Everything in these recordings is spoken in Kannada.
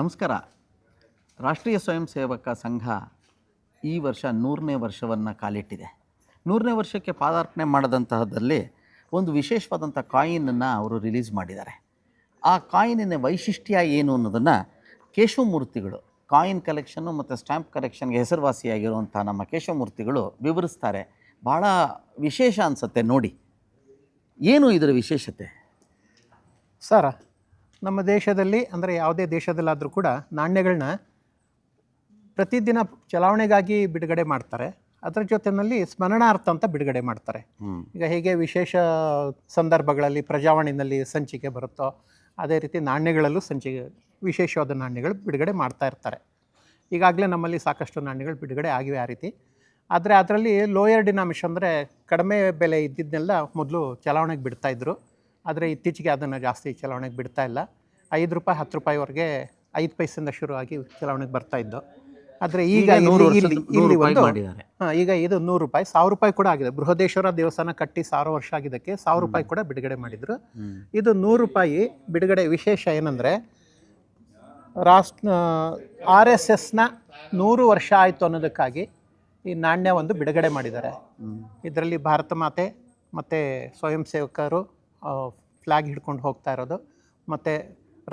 ನಮಸ್ಕಾರ. ರಾಷ್ಟ್ರೀಯ ಸ್ವಯಂ ಸೇವಕ ಸಂಘ ಈ ವರ್ಷ ನೂರನೇ ವರ್ಷವನ್ನು ಕಾಲಿಟ್ಟಿದೆ. ನೂರನೇ ವರ್ಷಕ್ಕೆ ಪಾದಾರ್ಪಣೆ ಮಾಡದಂತಹದ್ರಲ್ಲಿ ಒಂದು ವಿಶೇಷವಾದಂಥ ಕಾಯಿನನ್ನು ಅವರು ರಿಲೀಸ್ ಮಾಡಿದ್ದಾರೆ. ಆ ಕಾಯಿನಿನ ವೈಶಿಷ್ಟ್ಯ ಏನು ಅನ್ನೋದನ್ನು ಕೇಶವಮೂರ್ತಿಗಳು, ಕಾಯಿನ್ ಕಲೆಕ್ಷನ್ನು ಮತ್ತು ಸ್ಟ್ಯಾಂಪ್ ಕಲೆಕ್ಷನ್ಗೆ ಹೆಸರುವಾಸಿಯಾಗಿರುವಂಥ ನಮ್ಮ ಕೇಶವಮೂರ್ತಿಗಳು ವಿವರಿಸ್ತಾರೆ. ಭಾಳ ವಿಶೇಷ ಅನಿಸುತ್ತೆ ನೋಡಿ. ಏನು ಇದರ ವಿಶೇಷತೆ? ಸರ್ ನಮ್ಮ ದೇಶದಲ್ಲಿ ಅಂದರೆ ಯಾವುದೇ ದೇಶದಲ್ಲಾದರೂ ಕೂಡ ನಾಣ್ಯಗಳನ್ನ ಪ್ರತಿದಿನ ಚಲಾವಣೆಗಾಗಿ ಬಿಡುಗಡೆ ಮಾಡ್ತಾರೆ. ಅದರ ಜೊತೆಯಲ್ಲಿ ಸ್ಮರಣಾರ್ಥ ಅಂತ ಬಿಡುಗಡೆ ಮಾಡ್ತಾರೆ. ಈಗ ಹೇಗೆ ವಿಶೇಷ ಸಂದರ್ಭಗಳಲ್ಲಿ ಪ್ರಜಾವಾಣಿನಲ್ಲಿ ಸಂಚಿಕೆ ಬರುತ್ತೋ ಅದೇ ರೀತಿ ನಾಣ್ಯಗಳಲ್ಲೂ ಸಂಚಿಕೆ ವಿಶೇಷವಾದ ನಾಣ್ಯಗಳು ಬಿಡುಗಡೆ ಮಾಡ್ತಾ ಇರ್ತಾರೆ. ಈಗಾಗಲೇ ನಮ್ಮಲ್ಲಿ ಸಾಕಷ್ಟು ನಾಣ್ಯಗಳು ಬಿಡುಗಡೆ ಆಗಿವೆ ಆ ರೀತಿ. ಆದರೆ ಅದರಲ್ಲಿ ಲೋಯರ್ ಡಿನಾಮಿಷನ್ ಅಂದರೆ ಕಡಿಮೆ ಬೆಲೆ ಇದ್ದಿದ್ದನ್ನೆಲ್ಲ ಮೊದಲು ಚಲಾವಣೆಗೆ ಬಿಡ್ತಾಯಿದ್ರು ಆದರೆ ಇತ್ತೀಚೆಗೆ ಅದನ್ನು ಜಾಸ್ತಿ ಚಲಾವಣೆಗೆ ಬಿಡ್ತಾ ಇಲ್ಲ. ಐದು ರೂಪಾಯಿ ಹತ್ತು ರೂಪಾಯಿವರೆಗೆ ಐದು ಪೈಸೆಯಿಂದ ಶುರುವಾಗಿ ಚಲಾವಣೆಗೆ ಬರ್ತಾ ಇದ್ದು. ಆದರೆ ಈಗ ಇಲ್ಲಿ- ಒಂದು ಮಾಡಿದ್ದಾರೆ. ಹಾಂ ಈಗ ಇದು ನೂರು ರೂಪಾಯಿ ಸಾವಿರ ರೂಪಾಯಿ ಕೂಡ ಆಗಿದೆ. ಬೃಹದೇಶ್ವರ ದೇವಸ್ಥಾನ ಕಟ್ಟಿ ಸಾವಿರ ವರ್ಷ ಆಗಿದ್ದಕ್ಕೆ ಸಾವಿರ ರೂಪಾಯಿ ಕೂಡ ಬಿಡುಗಡೆ ಮಾಡಿದರು. ಇದು ನೂರು ರೂಪಾಯಿ ಬಿಡುಗಡೆ ವಿಶೇಷ ಏನಂದರೆ ರಾಷ್ಟ್ರ ಆರ್ ಎಸ್ ಎಸ್ನ ನೂರು ವರ್ಷ ಆಯಿತು ಅನ್ನೋದಕ್ಕಾಗಿ ಈ ನಾಣ್ಯ ಒಂದು ಬಿಡುಗಡೆ ಮಾಡಿದ್ದಾರೆ. ಇದರಲ್ಲಿ ಭಾರತ ಮಾತೆ ಮತ್ತು ಸ್ವಯಂ ಸೇವಕರು ಫ್ಲ್ಯಾಗ್ ಹಿಡ್ಕೊಂಡು ಹೋಗ್ತಾ ಇರೋದು. ಮತ್ತು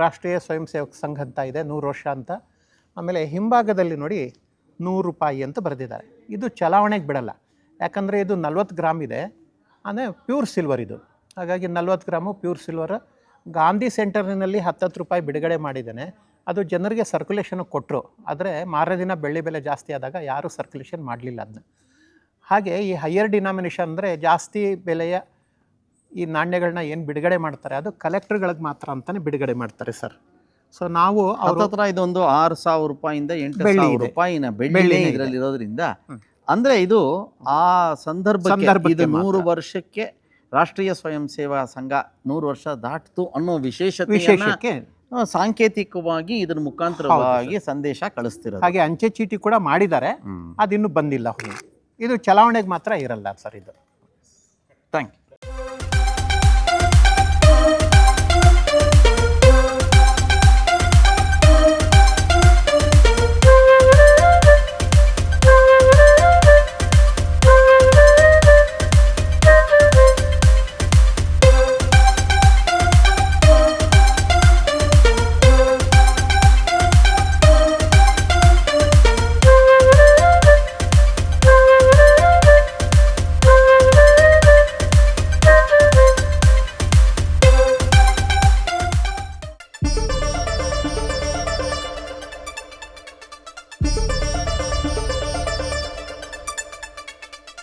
ರಾಷ್ಟ್ರೀಯ ಸ್ವಯಂ ಸೇವಕ ಸಂಘ ಅಂತ ಇದೆ, ನೂರು ವರ್ಷ ಅಂತ. ಆಮೇಲೆ ಹಿಂಭಾಗದಲ್ಲಿ ನೋಡಿ ನೂರು ರೂಪಾಯಿ ಅಂತ ಬರೆದಿದ್ದಾರೆ. ಇದು ಚಲಾವಣೆಗೆ ಬಿಡಲ್ಲ. ಯಾಕಂದರೆ ಇದು ನಲ್ವತ್ತು ಗ್ರಾಮ್ ಇದೆ. ಅಂದರೆ ಪ್ಯೂರ್ ಸಿಲ್ವರ್ ಇದು. ಹಾಗಾಗಿ ನಲ್ವತ್ತು ಗ್ರಾಮು ಪ್ಯೂರ್ ಸಿಲ್ವರ್ ಗಾಂಧಿ ಸೆಂಟರ್ನಲ್ಲಿ ಹತ್ತತ್ತು ರೂಪಾಯಿ ಬಿಡುಗಡೆ ಮಾಡಿದ್ದೇನೆ. ಅದು ಜನರಿಗೆ ಸರ್ಕ್ಯುಲೇಷನ್ ಕೊಟ್ಟರು ಆದರೆ ಮಾರನೇ ದಿನ ಬೆಳ್ಳಿ ಬೆಲೆ ಜಾಸ್ತಿ ಆದಾಗ ಯಾರೂ ಸರ್ಕ್ಯುಲೇಷನ್ ಮಾಡಲಿಲ್ಲ ಅದನ್ನ ಹಾಗೆ ಈ ಹೈಯರ್ ಡಿನಾಮಿನೇಷನ್ ಅಂದರೆ ಜಾಸ್ತಿ ಬೆಲೆಯ ಈ ನಾಣ್ಯಗಳನ್ನ ಏನು ಬಿಡುಗಡೆ ಮಾಡ್ತಾರೆ? ಅದು ಕಲೆಕ್ಟರ್ಗಳಿಗೆ ಮಾತ್ರ ಅಂತಲೇ ಬಿಡುಗಡೆ ಮಾಡ್ತಾರೆ ಸರ್. ಸೊ ನಾವು ಅವ್ರ ಹತ್ರ ಇದೊಂದು ಆರು ಸಾವಿರ ರೂಪಾಯಿಂದ ಎಂಟು ಸಾವಿರ ರೂಪಾಯಿನ ಬೆಳ್ಳಿ ಇದರಲ್ಲಿ ಇರೋದ್ರಿಂದ. ಅಂದ್ರೆ ಇದು ಆ ಸಂದರ್ಭ ಸಂದರ್ಭಕ್ಕೆ ಇದು ನೂರು ವರ್ಷಕ್ಕೆ ರಾಷ್ಟ್ರೀಯ ಸ್ವಯಂ ಸೇವಾ ಸಂಘ ನೂರು ವರ್ಷ ದಾಟ್ತು ಅನ್ನೋ ವಿಶೇಷ ವಿಶೇಷಕ್ಕೆ. ಸಾಂಕೇತಿಕವಾಗಿ ಇದರ ಮುಖಾಂತರವಾಗಿ ಸಂದೇಶ ಕಳಿಸ್ತಿರೋದು. ಹಾಗೆ ಅಂಚೆ ಚೀಟಿ ಕೂಡ ಮಾಡಿದ್ದಾರೆ. ಅದಿನ್ನೂ ಬಂದಿಲ್ಲ ಇದು ಚಲಾವಣೆಗೆ ಮಾತ್ರ ಇರಲ್ಲ ಸರ್ ಇದು. Thank you